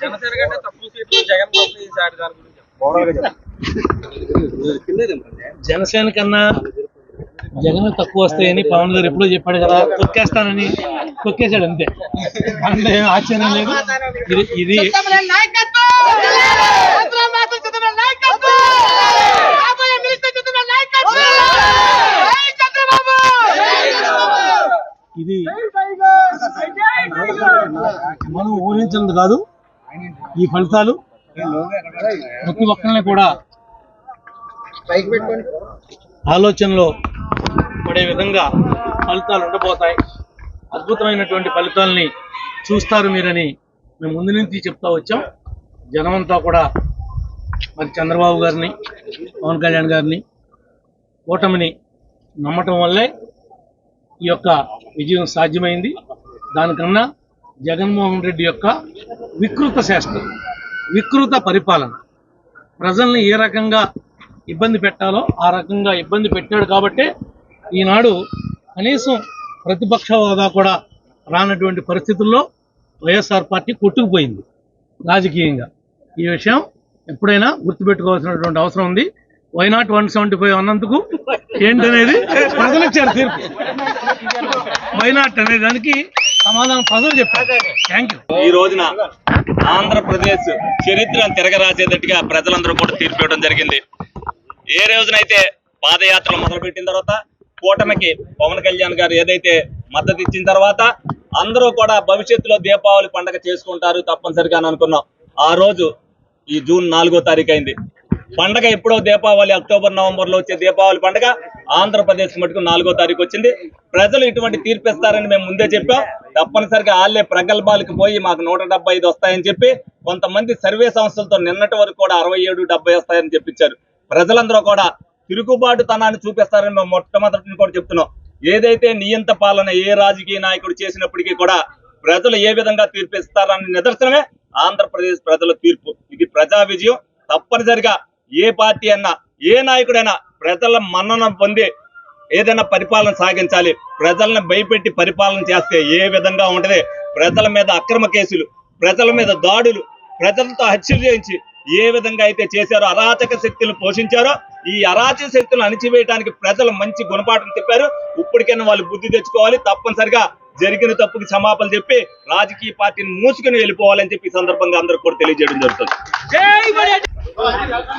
జనసేన కంటే తక్కువ సీట్లు జగన్ బాబు ఈసారి దాని గురించి జనసేన కన్నా జగన్ తక్కువ వస్తాయని పవన్ గారు ఎప్పుడో చెప్పాడు కదా తొక్కేస్తానని తొక్కేశాడు అంతే. ఏం ఆశ్చర్యం లేదు. ఇది ఇది ఇది మనం ఊహించినది కాదు. ఈ ఫలితాలు ప్రతి ఒక్కరిని కూడా ఆలోచనలో పడే విధంగా ఫలితాలు ఉండబోతాయి. అద్భుతమైనటువంటి ఫలితాలని చూస్తారు మీరని మేము ముందు నుంచి చెప్తా వచ్చాం. జనమంతా కూడా మరి చంద్రబాబు గారిని పవన్ కళ్యాణ్ గారిని కూటమిని నమ్మటం వల్లే ఈ యొక్క విజయం సాధ్యమైంది. దానికన్నా జగన్మోహన్ రెడ్డి యొక్క వికృత శాస్త్రం వికృత పరిపాలన. ప్రజల్ని ఏ రకంగా ఇబ్బంది పెట్టాలో ఆ రకంగా ఇబ్బంది పెట్టాడు కాబట్టే ఈనాడు కనీసం ప్రతిపక్ష హోదా కూడా రానటువంటి పరిస్థితుల్లో వైఎస్ఆర్ పార్టీ కొట్టుకుపోయింది రాజకీయంగా. ఈ విషయం ఎప్పుడైనా గుర్తుపెట్టుకోవాల్సినటువంటి అవసరం ఉంది. వైనాట్ వన్ సెవెంటీ ఫైవ్ అన్నందుకు ఏంటనేది ప్రజలు ఇచ్చారు తీర్పు. వైనాట్ అనే దానికి సమాధానం ప్రజలు చెప్పారు. థ్యాంక్ యూ ఈ రోజున ఆంధ్రప్రదేశ్ చరిత్రను తిరగరాసేటట్టుగా ప్రజలందరూ కూడా తీర్పు ఇవ్వడం జరిగింది. ఏ రోజునైతే పాదయాత్ర మొదలుపెట్టిన తర్వాత కూటమికి పవన్ కళ్యాణ్ గారు ఏదైతే మద్దతు ఇచ్చిన తర్వాత అందరూ కూడా భవిష్యత్తులో దీపావళి పండగ చేసుకుంటారు తప్పనిసరిగా అని అనుకున్నాం. ఆ రోజు ఈ జూన్ నాలుగో తారీఖు అయింది. పండగ ఎప్పుడో దీపావళి అక్టోబర్ నవంబర్లో వచ్చే దీపావళి పండగ ఆంధ్రప్రదేశ్ మటుకు నాలుగో తారీఖు వచ్చింది. ప్రజలు ఇటువంటి తీర్పు ఇస్తారని మేము ముందే చెప్పాం. తప్పనిసరిగా వాళ్ళే ప్రగల్భాలకు పోయి మాకు నూట డెబ్బై ఐదు వస్తాయని చెప్పి కొంతమంది సర్వే సంస్థలతో నిన్నటి వరకు కూడా అరవై ఏడు డెబ్బై వస్తాయని చెప్పించారు. ప్రజలందరూ కూడా తిరుగుబాటుతనాన్ని చూపిస్తారని మేము మొట్టమొదటి కూడా చెప్తున్నాం. ఏదైతే నియంత పాలన ఏ రాజకీయ నాయకుడు చేసినప్పటికీ కూడా ప్రజలు ఏ విధంగా తీర్పిస్తారని నిదర్శనమే ఆంధ్రప్రదేశ్ ప్రజల తీర్పు. ఇది ప్రజా విజయం. తప్పనిసరిగా ఏ పార్టీ అన్నా ఏ నాయకుడైనా ప్రజల మన్నన పొంది ఏదైనా పరిపాలన సాగించాలి. ప్రజలను భయపెట్టి పరిపాలన చేస్తే ఏ విధంగా ఉంటుంది? ప్రజల మీద అక్రమ కేసులు ప్రజల మీద దాడులు ప్రజలతో హత్యలు చేయించి ఏ విధంగా అయితే చేశారో అరాచక శక్తులు పోషించారో ఈ అరాచక శక్తులను అణిచివేయడానికి ప్రజలు మంచి గుణపాఠం చెప్పారు. ఇప్పటికైనా వాళ్ళు బుద్ధి తెచ్చుకోవాలి. తప్పనిసరిగా జరిగిన తప్పుకి క్షమాపణ చెప్పి రాజకీయ పార్టీని మూసుకుని వెళ్ళిపోవాలని చెప్పి ఈ సందర్భంగా అందరూ కూడా తెలియజేయడం జరుగుతుంది.